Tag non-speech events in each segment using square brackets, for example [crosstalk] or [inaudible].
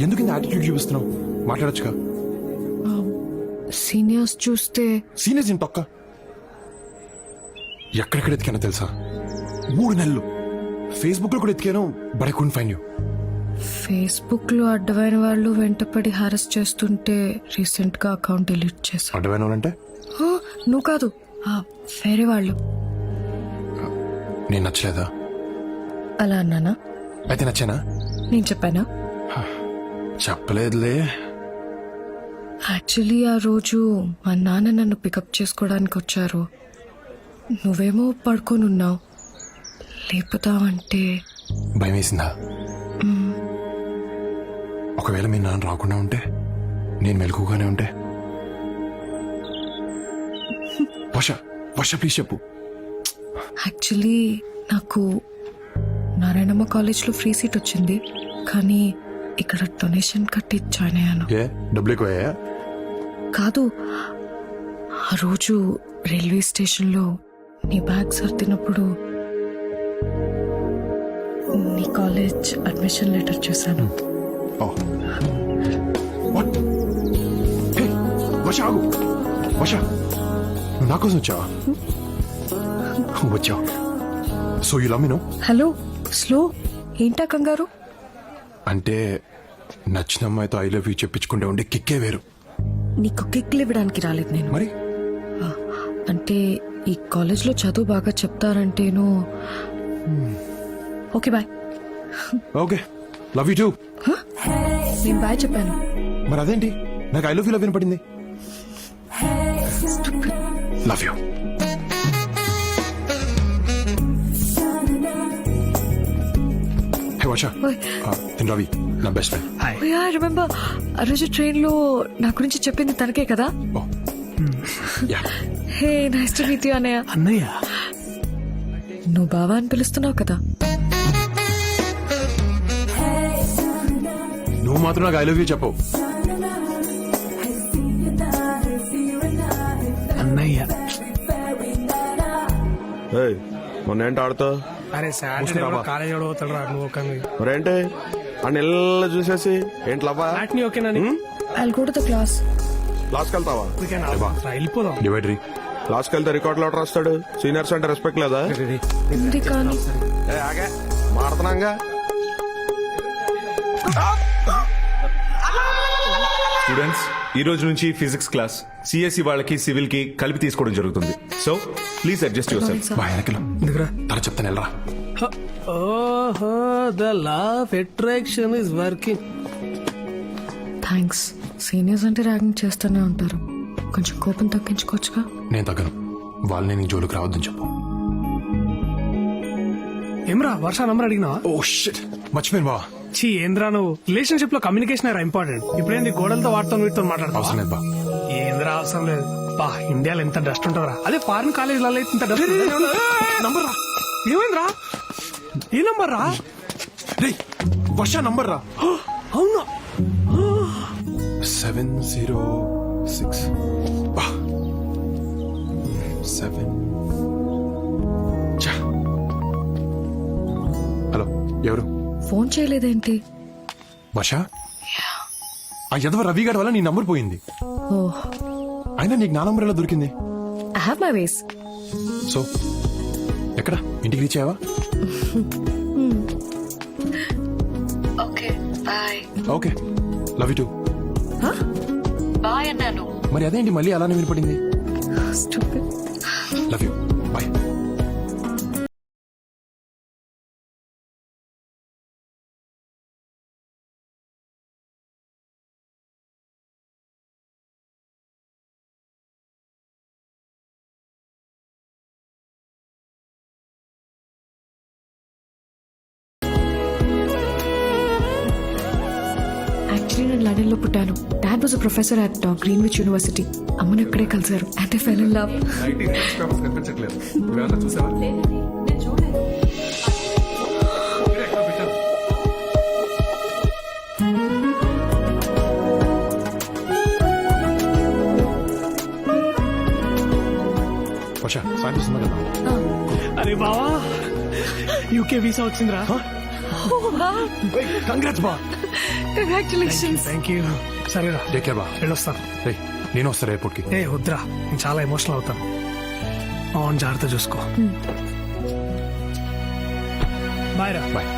ఎందుకు ఇంత యాటిట్యూడ్ చూపిస్తున్నావు? మాట్లాడొచ్చుగా. సీనియర్స్ చూస్తే సీనియర్స్ ఏంటి తొక్క ఎక్కడెక్కడ ఎతికానో తెలుసా? మూడు నెలలు. ఫేస్బుక్లో కూడా ఎతికాను but I could find you ఫేస్బుక్లో అడ్డమైన వాళ్ళు వెంటపడి హారెస్ చేస్తుంటే రీసెంట్గా అకౌంట్ డిలీట్ చేశా. అడ్డమైన వాళ్ళంటే? నువ్వు కాదు. ఆ, వేరే వాళ్ళు. నేను నచ్చలేదా? అలా అన్నానా? అయితే నచ్చానా? నేను చెప్పానా? చెప్పలేదులే. యాక్చువల్లీ ఆ రోజు మా నాన్న నన్ను పికప్ చేసుకోవడానికి వచ్చారు. నువ్వేమో పడుకొని ఉన్నావు లేపుతావంటే భయం వేసిందా ఒకవేళ మీ నాన్న రాకుండా ఉంటే నేను మెలకుగానే ఉంటే? వర్ష వర్ష ప్లీజ్ చెప్పు. యాక్చువల్లీ నాకు నారాయణమ్మ కాలేజ్లో ఫ్రీ సీట్ వచ్చింది. కానీ ఇక్కడ డొనేషన్ కట్టి జాయిన్ అయ్యాను. ఏ? డబ్బులు ఎక్కువయ్యా కాదు ఆ రోజు రైల్వే స్టేషన్లో నీ బ్యాగ్ సర్దినప్పుడు నీ కాలేజ్ అడ్మిషన్ లెటర్ చూశాను. ఓ. వాట్ హే వర్ష ఆగు. వర్ష నువ్వు నా కోసం వచ్చావా? వచ్చావు. So you love me no hello slow ఏంటా కంగారు? అంటే నచ్చిన అమ్మాయితో ఐ లవ్ యూ చెప్పించుకుంటే ఉండే కిక్కే వేరు. నీకు కిక్లు ఇవ్వడానికి రాలేదు నేను. మరి? అంటే ఈ కాలేజ్లో చదువు బాగా చెప్తారంటేను. Okay bye. Okay love you too. నేను బాయ్ చెప్పాను. మరి అదేంటి? నాకు ఐ లవ్ యూ లవ్ వినపడింది. లవ్ యూ నేను రవి నా బెస్ట్ ఫ్రెండ్ యా రిమెంబర్ ఆ రోజు ట్రైన్లో నా గురించి చెప్పింది తనకే కదా? Hey nice to meet you అన్నయ్య అన్నయ్య. నువ్వు బావా అని పిలుస్తున్నావు కదా? నువ్వు మాత్రం నాకు ఐ లవ్ యూ చెప్పవు అన్నయ్య. మొన్న ఏంటి ఆడుతావు? అరే సాటర్డే కూడా కాలేజ్ కూడా పోతాడు రా నువ్వు ఒక మరేంటి? ఆ నెల చూసేసి ఏంటి లవ్వా వాటిని ఓకేనా I'll go to the class లాస్కి వెళ్తావా వెళ్ళిపోదాం. డివైడరీ. లాస్కి వెళ్తే రికార్డ్ లెటర్ రాస్తాడు? సీనియర్స్ అంటే రెస్పెక్ట్ లేదా? ఉంది కానీ. ఏ ఆగే. మాడుతున్నాగా స్టూడెంట్స్ ఈ రోజు నుంచి ఫిజిక్స్ క్లాస్ సిఎస్సి వాళ్ళకి సివిల్కి కలిపి తీసుకోవడం జరుగుతుంది. So please adjust yourself బా వెనకలు తన చెప్తాను వెళ్ళరా. ఓహో the law of attraction is working. Thanks seniors అంటే ర్యాగింగ్ చేస్తూనే ఉంటారు. కొంచెం కోపం తగ్గించుకోవచ్చుగా? నేను తగ్గను. వాళ్ళని నీ జోలికి రావద్దని చెప్పు. ఏమ్రా వర్ష నంబర్ అడిగినావా? Oh shit. మర్చిపోయాను బా చీ ఏంద్రా నువ్వు? రిలేషన్షిప్లో కమ్యూనికేషన్ ఇంపార్టెంట్ ఇప్పుడేంది? గోడలతో వాటితో వీటితో మాట్లాడతావా? అవసరం లేదు బా. ఏంద్రా అవసరం లేదు? బా ఇండియాలో ఎంత డస్ట్ ఉంటుందిరా. అదే ఫారిన్ కాలేజీలలో ఇంత డస్ట్ నంబర్ రా ఏమైందిరా? ఏ నంబర్ రా రే వర్ష నంబర్ రా అవునా. సెవెన్ జీరో సిక్స్ బా. సెవెన్ హలో ఎవరు? ఫోన్ చేయలేదేంటి? వర్ష ఆ యదవ రవి గారి వల్ల నీ నంబర్ పోయింది. ఓ అయినా నీకు నా నంబర్ ఎలా దొరికింది. I have my ways so ఎక్కడ? ఇంటికి రీచ్ అయ్యావా? Okay bye okay love you too bye అన్నాను. మరి అదేంటి మళ్ళీ అలానే వినపడింది? లవ్ యూ బాయ్ యాక్చువల్లీ నేను లండన్లో పుట్టాను dad was professor at Greenwich University అమ్మను ఇక్కడే కలిసారు and I fell in love అరే బావా యూకే వీసా వచ్చిందిరా. కంగ్రాట్స్ బా కంగ్రాచులేషన్స్ థ్యాంక్ యూ సరేరా టేక్ కేర్ బా వెళ్ళొస్తాను రే నేను వస్తాను ఎయిర్పోర్ట్కి ఏ వద్దురా. నేను చాలా ఎమోషనల్ అవుతాను. అవును జాగ్రత్త చూసుకో. బాయ్ రా. బాయ్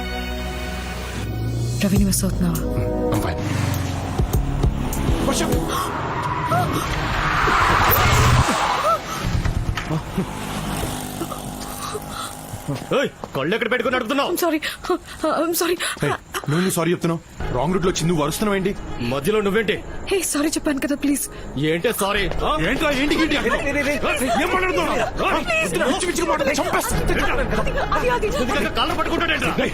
రవిని మిస్ అవుతున్నావా? ఫైన్ [laughs] [laughs] కళ్ళు ఎక్కడ పెట్టుకుని నడుపుతున్నావు? సారీ సారీ నువ్వు సారీ చెప్తున్నావు? రాంగ్ రూట్లో వచ్చి నువ్వు వరుస్తున్నావు ఏంటి? మధ్యలో నువ్వేంటి? హే సారీ చెప్పాను కదా ప్లీజ్ ఏంటే సారీ ఏంట్రా ఏంటి ఏంటి ఏం మాట్లాడుతున్నావు? కాళ్ళు పట్టుకుంటాడేంట్రా రేయ్,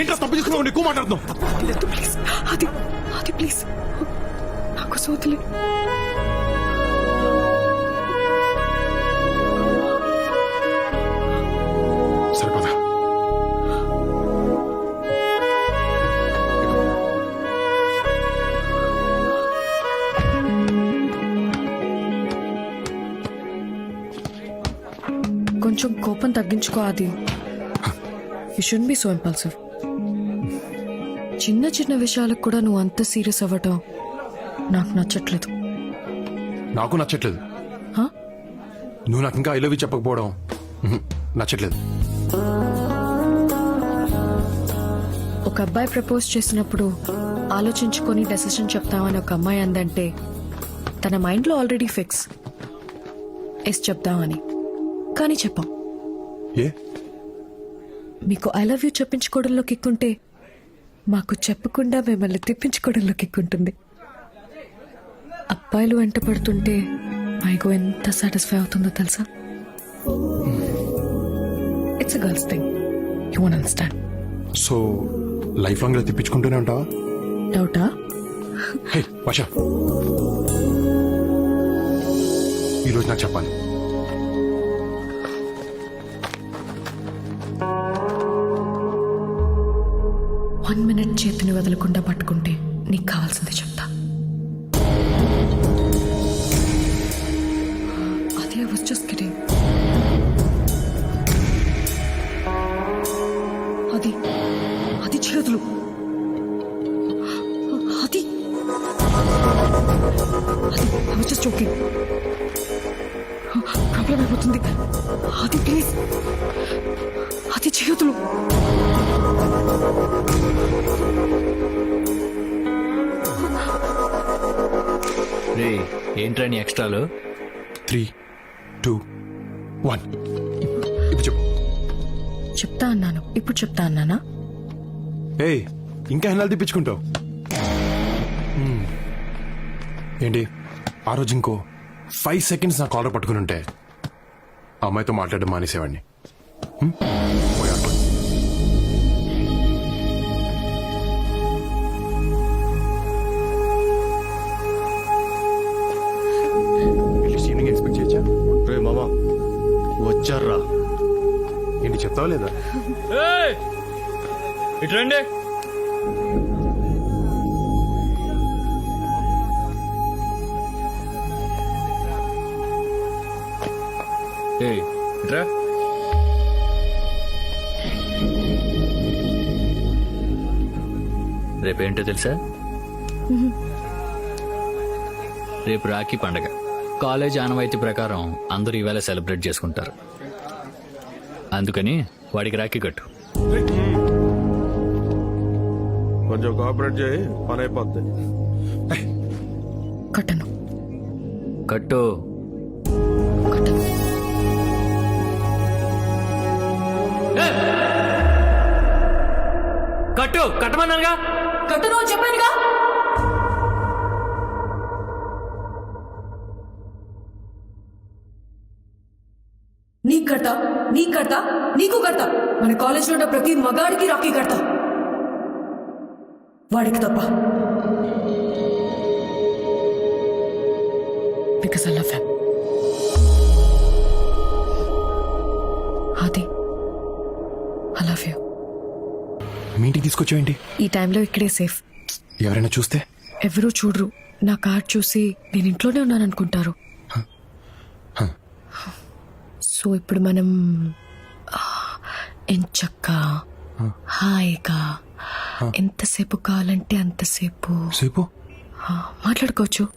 ఏంట్రా? తప్పు తీసుకున్నావు ఎక్కువ మాట్లాడుతున్నావు. ప్లీజ్ అది అది ప్లీజ్ నాకు సోతులే. కొంచెం కోపం తగ్గించుకో అది you should be so impulsive చిన్న చిన్న విషయాలకు కూడా నువ్వు అంత సీరియస్ అవ్వటం నాకు నచ్చట్లేదు. నాకు నచ్చట్లేదు? నువ్వు నాకు ఇంకా ఐ లవ్ యూ చెప్పకపోవడం నచ్చట్లేదు. ఒక అబ్బాయి ప్రపోజ్ చేసినప్పుడు ఆలోచించుకొని డెసిషన్ చెప్తామని ఒక అమ్మాయి అందంటే తన మైండ్లో ఆల్రెడీ ఫిక్స్ ఎస్ చెప్దామని కానీ చెప్పాం. ఏ? మీకు ఐ లవ్ యూ చెప్పించుకోవడంలో కిక్కుంటే మాకు చెప్పకుండా మిమ్మల్ని తిప్పించుకోవడంలో కిక్కుంటుంది. అబ్బాయిలు వెంట పడుతుంటే మైగో ఎంత సాటిస్ఫై అవుతుందో తెలుసా? It's girls thing you won understand so life long తిప్పించుకుంటూనే ఉంటావా? డౌటా హే ఈరోజు నాకు చెప్పాలి. వన్ మినిట్ చేతిని వదలకుండా పట్టుకుంటే నీకు కావాల్సింది చెప్తా. అదే వాజ్ జస్ట్ కిడింగ్ అది అది చేతులు. అది. అది జస్ట్ ప్రాబ్లం అయిపోతుంది అది ప్లీజ్ అది చేతులు. రే ఏంట్రా నీ ఎక్స్ట్రాలు? Three two one. ఇప్పుడు చెప్పు. చెప్తా అన్నాను. ఇప్పుడు చెప్తా అన్నానా? ఏయ్ ఇంకా ఎన్నాళ్ళు తిప్పించుకుంటావు. ఏంటి? ఆ రోజు ఇంకో ఫైవ్ సెకండ్స్ నా కాలర్ పట్టుకుని ఉంటే అమ్మాయితో మాట్లాడడం మానేసేవాడిని. Evening expect చేయొచ్చా? రే మామా. వచ్చారా? ఏంటి చెప్తావా లేదా? ఇటు రండి. ఏయ్ ఇట్రా రేపేంటో తెలుసా? రేపు రాఖీ పండగ. కాలేజ్ ఆనవాయితీ ప్రకారం అందరూ ఈవేళ సెలబ్రేట్ చేసుకుంటారు. అందుకని వాడికి రాఖీ కట్టు. కొంచెం కోఆపరేట్ చేయి పని అయిపోద్ది. కట్టను. కట్టు. కట్టు కట్టమన్నానుగా? కట్టను చెప్పానుగా? నీ కడతా నీ కడతా నీకు కడతా మన కాలేజ్లో ఉన్న ప్రతి మగాడికి రాఖీ కడతా వాడికి తప్ప. బికాస్ ఐ లవ్ హెమ్ ఇంటికి తీసుకొచ్చావేంటి? ఈ టైంలో ఇక్కడే సేఫ్. ఎవరైనా చూస్తే? ఎవరూ చూడరు. నా కార్డ్ చూసి నేను ఇంట్లోనే ఉన్నాను అనుకుంటారు సో ఇప్పుడు మనం ఎంచక్క హాయిగా ఎంతసేపు కావాలంటే అంతసేపు. మాట్లాడుకోవచ్చు.